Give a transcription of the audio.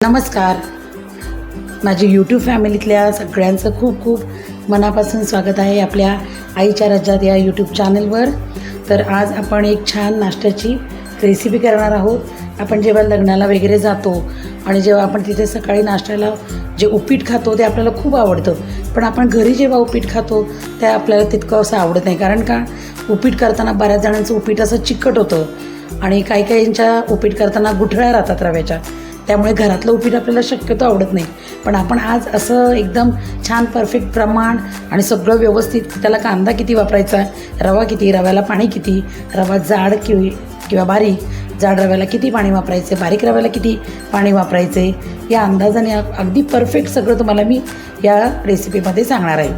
नमस्कार. माझी यूट्यूब फॅमिलीतल्या सगळ्यांचं खूप खूप मनापासून स्वागत आहे आपल्या आईच्या राज्यात या यूट्यूब चॅनलवर तर आज आपण एक छान नाश्त्याची रेसिपी करणार आहोत. आपण जेव्हा लग्नाला वगैरे जातो आणि जेव्हा आपण तिथे सकाळी नाश्त्याला जे उपीट खातो ते आपल्याला खूप आवडतं. पण आपण घरी जेव्हा उपीट खातो ते आपल्याला तितकं असं आवडत नाही. कारण का? उपीट करताना बऱ्याच जणांचं उपीट असं चिकट होतं आणि काही काहींच्या उपीट करताना गुठळ्या राहतात रव्याच्या. त्यामुळे घरातलं उपीट आपल्याला शक्यतो आवडत नाही. पण आपण आज असं एकदम छान परफेक्ट प्रमाण आणि सगळं व्यवस्थित त्याला कांदा किती वापरायचा रवा किती रव्याला पाणी किती रवा जाड कि किंवा बारीक जाड रव्याला किती पाणी वापरायचे बारीक रव्याला किती पाणी वापरायचे या अंदाजाने अगदी परफेक्ट सगळं तुम्हाला मी या रेसिपीमध्ये सांगणार आहे.